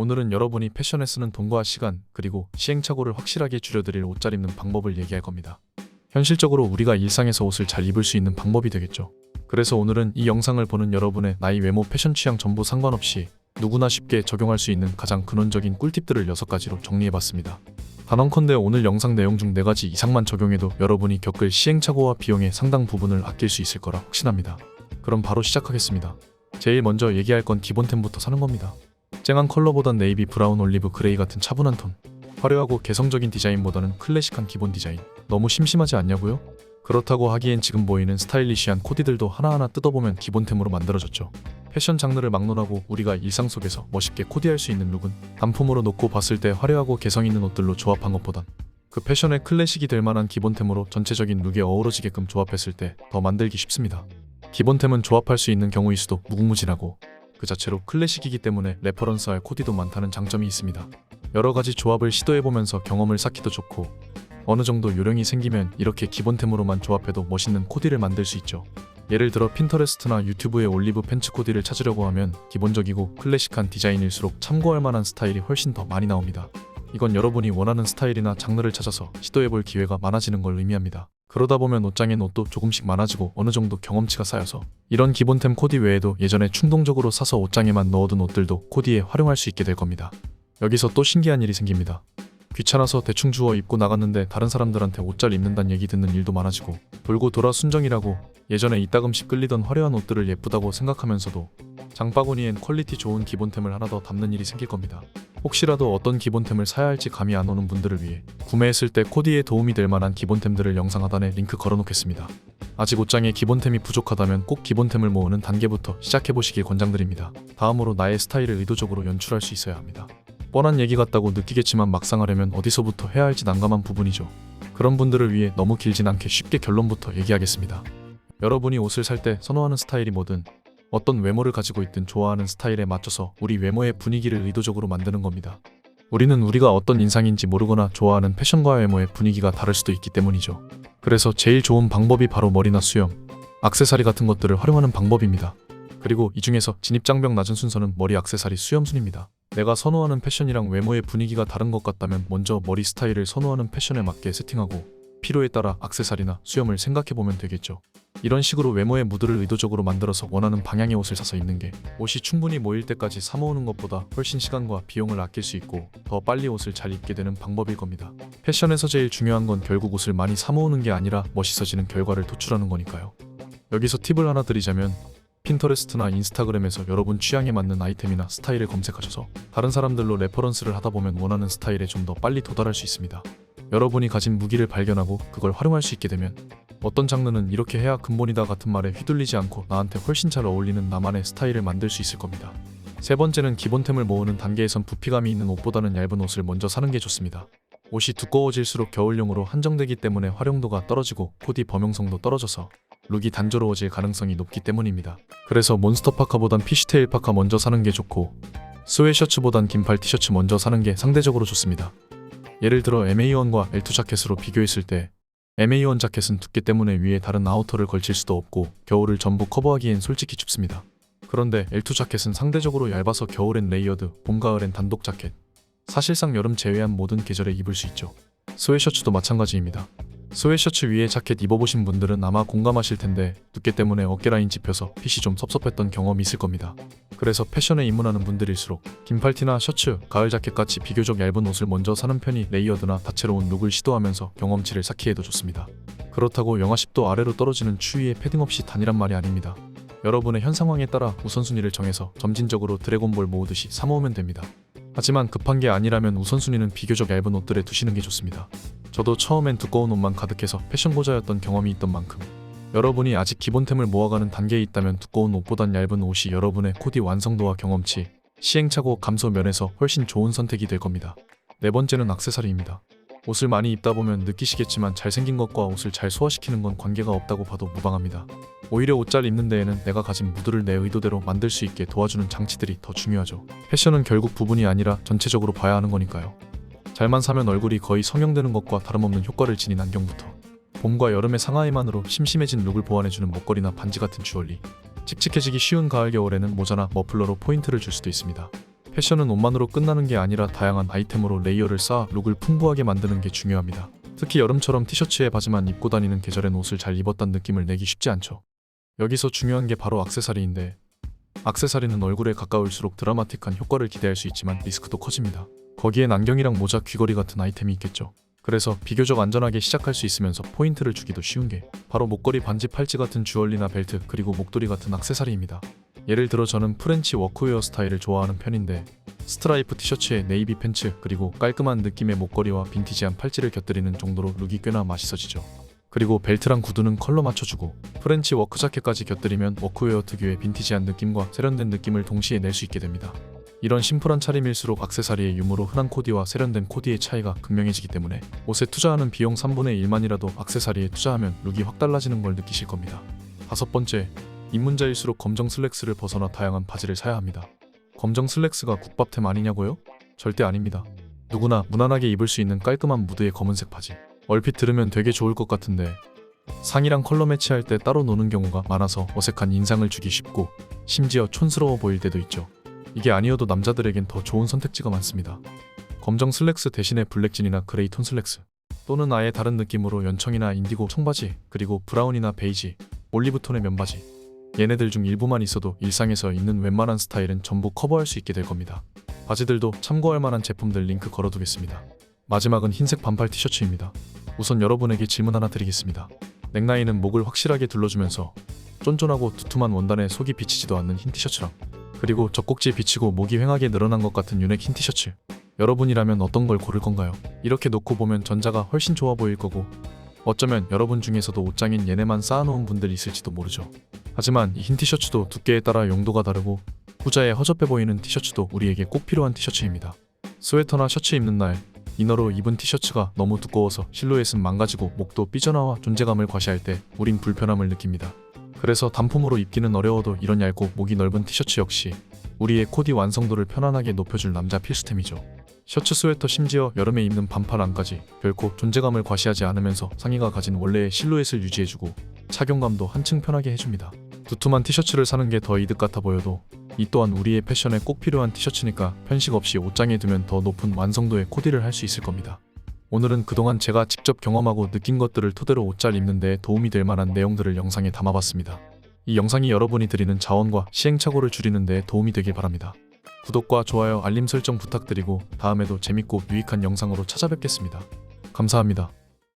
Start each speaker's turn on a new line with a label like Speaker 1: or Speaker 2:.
Speaker 1: 오늘은 여러분이 패션에 쓰는 돈과 시간, 그리고 시행착오를 확실하게 줄여드릴 옷 잘 입는 방법을 얘기할 겁니다. 현실적으로 우리가 일상에서 옷을 잘 입을 수 있는 방법이 되겠죠. 그래서 오늘은 이 영상을 보는 여러분의 나이, 외모, 패션 취향 전부 상관없이 누구나 쉽게 적용할 수 있는 가장 근원적인 꿀팁들을 6가지로 정리해봤습니다. 단언컨대 오늘 영상 내용 중 4가지 이상만 적용해도 여러분이 겪을 시행착오와 비용의 상당 부분을 아낄 수 있을 거라 확신합니다. 그럼 바로 시작하겠습니다. 제일 먼저 얘기할 건 기본템부터 사는 겁니다. 쨍한 컬러보단 네이비, 브라운, 올리브, 그레이 같은 차분한 톤. 화려하고 개성적인 디자인보다는 클래식한 기본 디자인. 너무 심심하지 않냐고요? 그렇다고 하기엔 지금 보이는 스타일리시한 코디들도 하나하나 뜯어보면 기본템으로 만들어졌죠. 패션 장르를 막론하고 우리가 일상 속에서 멋있게 코디할 수 있는 룩은 단품으로 놓고 봤을 때 화려하고 개성 있는 옷들로 조합한 것보단 그 패션의 클래식이 될 만한 기본템으로 전체적인 룩에 어우러지게끔 조합했을 때 더 만들기 쉽습니다. 기본템은 조합할 수 있는 경우일 수도 무궁무진하고 그 자체로 클래식이기 때문에 레퍼런스할 코디도 많다는 장점이 있습니다. 여러 가지 조합을 시도해보면서 경험을 쌓기도 좋고 어느 정도 요령이 생기면 이렇게 기본템으로만 조합해도 멋있는 코디를 만들 수 있죠. 예를 들어 핀터레스트나 유튜브에 올리브 팬츠 코디를 찾으려고 하면 기본적이고 클래식한 디자인일수록 참고할 만한 스타일이 훨씬 더 많이 나옵니다. 이건 여러분이 원하는 스타일이나 장르를 찾아서 시도해볼 기회가 많아지는 걸 의미합니다. 그러다 보면 옷장엔 옷도 조금씩 많아지고 어느 정도 경험치가 쌓여서 이런 기본템 코디 외에도 예전에 충동적으로 사서 옷장에만 넣어둔 옷들도 코디에 활용할 수 있게 될 겁니다. 여기서 또 신기한 일이 생깁니다. 귀찮아서 대충 주워 입고 나갔는데 다른 사람들한테 옷 잘 입는다는 얘기 듣는 일도 많아지고 돌고 돌아 순정이라고 예전에 이따금씩 끌리던 화려한 옷들을 예쁘다고 생각하면서도 장바구니엔 퀄리티 좋은 기본템을 하나 더 담는 일이 생길 겁니다. 혹시라도 어떤 기본템을 사야 할지 감이 안 오는 분들을 위해 구매했을 때 코디에 도움이 될 만한 기본템들을 영상 하단에 링크 걸어놓겠습니다. 아직 옷장에 기본템이 부족하다면 꼭 기본템을 모으는 단계부터 시작해보시길 권장드립니다. 다음으로 나의 스타일을 의도적으로 연출할 수 있어야 합니다. 뻔한 얘기 같다고 느끼겠지만 막상 하려면 어디서부터 해야 할지 난감한 부분이죠. 그런 분들을 위해 너무 길진 않게 쉽게 결론부터 얘기하겠습니다. 여러분이 옷을 살 때 선호하는 스타일이 뭐든 어떤 외모를 가지고 있든 좋아하는 스타일에 맞춰서 우리 외모의 분위기를 의도적으로 만드는 겁니다. 우리는 우리가 어떤 인상인지 모르거나 좋아하는 패션과 외모의 분위기가 다를 수도 있기 때문이죠. 그래서 제일 좋은 방법이 바로 머리나 수염, 악세사리 같은 것들을 활용하는 방법입니다. 그리고 이 중에서 진입장벽 낮은 순서는 머리 악세사리 수염 순입니다. 내가 선호하는 패션이랑 외모의 분위기가 다른 것 같다면 먼저 머리 스타일을 선호하는 패션에 맞게 세팅하고 필요에 따라 악세사리나 수염을 생각해보면 되겠죠. 이런 식으로 외모의 무드를 의도적으로 만들어서 원하는 방향의 옷을 사서 입는 게 옷이 충분히 모일 때까지 사모으는 것보다 훨씬 시간과 비용을 아낄 수 있고 더 빨리 옷을 잘 입게 되는 방법일 겁니다. 패션에서 제일 중요한 건 결국 옷을 많이 사모으는 게 아니라 멋있어지는 결과를 도출하는 거니까요. 여기서 팁을 하나 드리자면 핀터레스트나 인스타그램에서 여러분 취향에 맞는 아이템이나 스타일을 검색하셔서 다른 사람들로 레퍼런스를 하다 보면 원하는 스타일에 좀 더 빨리 도달할 수 있습니다. 여러분이 가진 무기를 발견하고 그걸 활용할 수 있게 되면 어떤 장르는 이렇게 해야 근본이다 같은 말에 휘둘리지 않고 나한테 훨씬 잘 어울리는 나만의 스타일을 만들 수 있을 겁니다. 세 번째는 기본템을 모으는 단계에선 부피감이 있는 옷보다는 얇은 옷을 먼저 사는 게 좋습니다. 옷이 두꺼워질수록 겨울용으로 한정되기 때문에 활용도가 떨어지고 코디 범용성도 떨어져서 룩이 단조로워질 가능성이 높기 때문입니다. 그래서 몬스터 파카보단 피쉬테일 파카 먼저 사는 게 좋고 스웨셔츠보단 긴팔 티셔츠 먼저 사는 게 상대적으로 좋습니다. 예를 들어 MA1과 L2 자켓으로 비교했을 때 MA1 자켓은 두께 때문에 위에 다른 아우터를 걸칠 수도 없고 겨울을 전부 커버하기엔 솔직히 춥습니다. 그런데 L2 자켓은 상대적으로 얇아서 겨울엔 레이어드, 봄 가을엔 단독 자켓. 사실상 여름 제외한 모든 계절에 입을 수 있죠. 스웨셔츠도 마찬가지입니다. 스웨셔츠 위에 자켓 입어보신 분들은 아마 공감하실 텐데 두께 때문에 어깨 라인 짚혀서 핏이 좀 섭섭했던 경험이 있을 겁니다. 그래서 패션에 입문하는 분들일수록 긴팔티나 셔츠, 가을 자켓 같이 비교적 얇은 옷을 먼저 사는 편이 레이어드나 다채로운 룩을 시도하면서 경험치를 쌓기에도 좋습니다. 그렇다고 영하 10도 아래로 떨어지는 추위에 패딩 없이 다니란 말이 아닙니다. 여러분의 현 상황에 따라 우선순위를 정해서 점진적으로 드래곤볼 모으듯이 사모으면 됩니다. 하지만 급한 게 아니라면 우선순위는 비교적 얇은 옷들에 두시는 게 좋습니다. 저도 처음엔 두꺼운 옷만 가득해서 패션 고자였던 경험이 있던 만큼 여러분이 아직 기본템을 모아가는 단계에 있다면 두꺼운 옷보단 얇은 옷이 여러분의 코디 완성도와 경험치, 시행착오 감소 면에서 훨씬 좋은 선택이 될 겁니다. 네 번째는 악세사리입니다. 옷을 많이 입다 보면 느끼시겠지만 잘생긴 것과 옷을 잘 소화시키는 건 관계가 없다고 봐도 무방합니다. 오히려 옷 잘 입는 데에는 내가 가진 무드를 내 의도대로 만들 수 있게 도와주는 장치들이 더 중요하죠. 패션은 결국 부분이 아니라 전체적으로 봐야 하는 거니까요. 잘만 사면 얼굴이 거의 성형되는 것과 다름없는 효과를 지닌 안경부터 봄과 여름의 상하이만으로 심심해진 룩을 보완해주는 목걸이나 반지 같은 주얼리 칙칙해지기 쉬운 가을 겨울에는 모자나 머플러로 포인트를 줄 수도 있습니다. 패션은 옷만으로 끝나는 게 아니라 다양한 아이템으로 레이어를 쌓아 룩을 풍부하게 만드는 게 중요합니다. 특히 여름처럼 티셔츠에 바지만 입고 다니는 계절엔 옷을 잘 입었다는 느낌을 내기 쉽지 않죠. 여기서 중요한 게 바로 악세사리인데 악세사리는 얼굴에 가까울수록 드라마틱한 효과를 기대할 수 있지만 리스크도 커집니다. 거기엔 안경이랑 모자, 귀걸이 같은 아이템이 있겠죠. 그래서 비교적 안전하게 시작할 수 있으면서 포인트를 주기도 쉬운 게 바로 목걸이, 반지, 팔찌 같은 주얼리나 벨트 그리고 목도리 같은 악세사리입니다. 예를 들어 저는 프렌치 워크웨어 스타일을 좋아하는 편인데 스트라이프 티셔츠에 네이비 팬츠 그리고 깔끔한 느낌의 목걸이와 빈티지한 팔찌를 곁들이는 정도로 룩이 꽤나 맛있어지죠. 그리고 벨트랑 구두는 컬러 맞춰주고 프렌치 워크 자켓까지 곁들이면 워크웨어 특유의 빈티지한 느낌과 세련된 느낌을 동시에 낼 수 있게 됩니다. 이런 심플한 차림일수록 악세사리의 유무로 흔한 코디와 세련된 코디의 차이가 극명해지기 때문에 옷에 투자하는 비용 3분의 1만이라도 악세사리에 투자하면 룩이 확 달라지는 걸 느끼실 겁니다. 다섯 번째, 입문자일수록 검정 슬랙스를 벗어나 다양한 바지를 사야 합니다. 검정 슬랙스가 국밥템 아니냐고요? 절대 아닙니다. 누구나 무난하게 입을 수 있는 깔끔한 무드의 검은색 바지. 얼핏 들으면 되게 좋을 것 같은데 상의랑 컬러 매치할 때 따로 노는 경우가 많아서 어색한 인상을 주기 쉽고 심지어 촌스러워 보일 때도 있죠. 이게 아니어도 남자들에겐 더 좋은 선택지가 많습니다. 검정 슬랙스 대신에 블랙진이나 그레이 톤 슬랙스 또는 아예 다른 느낌으로 연청이나 인디고 청바지 그리고 브라운이나 베이지, 올리브톤의 면바지 얘네들 중 일부만 있어도 일상에서 입는 웬만한 스타일은 전부 커버할 수 있게 될 겁니다. 바지들도 참고할 만한 제품들 링크 걸어두겠습니다. 마지막은 흰색 반팔 티셔츠입니다. 우선 여러분에게 질문 하나 드리겠습니다. 넥라인은 목을 확실하게 둘러주면서 쫀쫀하고 두툼한 원단에 속이 비치지도 않는 흰 티셔츠랑 그리고 젖꼭지 비치고 목이 휑하게 늘어난 것 같은 유넥 흰 티셔츠 여러분이라면 어떤 걸 고를 건가요? 이렇게 놓고 보면 전자가 훨씬 좋아 보일 거고 어쩌면 여러분 중에서도 옷장엔 얘네만 쌓아놓은 분들 있을지도 모르죠. 하지만 이 흰 티셔츠도 두께에 따라 용도가 다르고 후자에 허접해 보이는 티셔츠도 우리에게 꼭 필요한 티셔츠입니다. 스웨터나 셔츠 입는 날 이너로 입은 티셔츠가 너무 두꺼워서 실루엣은 망가지고 목도 삐져나와 존재감을 과시할 때 우린 불편함을 느낍니다. 그래서 단품으로 입기는 어려워도 이런 얇고 목이 넓은 티셔츠 역시 우리의 코디 완성도를 편안하게 높여줄 남자 필수템이죠. 셔츠 스웨터 심지어 여름에 입는 반팔 안까지 결코 존재감을 과시하지 않으면서 상의가 가진 원래의 실루엣을 유지해주고 착용감도 한층 편하게 해줍니다. 두툼한 티셔츠를 사는 게 더 이득 같아 보여도 이 또한 우리의 패션에 꼭 필요한 티셔츠니까 편식 없이 옷장에 두면 더 높은 완성도의 코디를 할 수 있을 겁니다. 오늘은 그동안 제가 직접 경험하고 느낀 것들을 토대로 옷 잘 입는 데 도움이 될 만한 내용들을 영상에 담아봤습니다. 이 영상이 여러분이 드리는 자원과 시행착오를 줄이는 데 도움이 되길 바랍니다. 구독과 좋아요, 알림 설정 부탁드리고 다음에도 재밌고 유익한 영상으로 찾아뵙겠습니다. 감사합니다.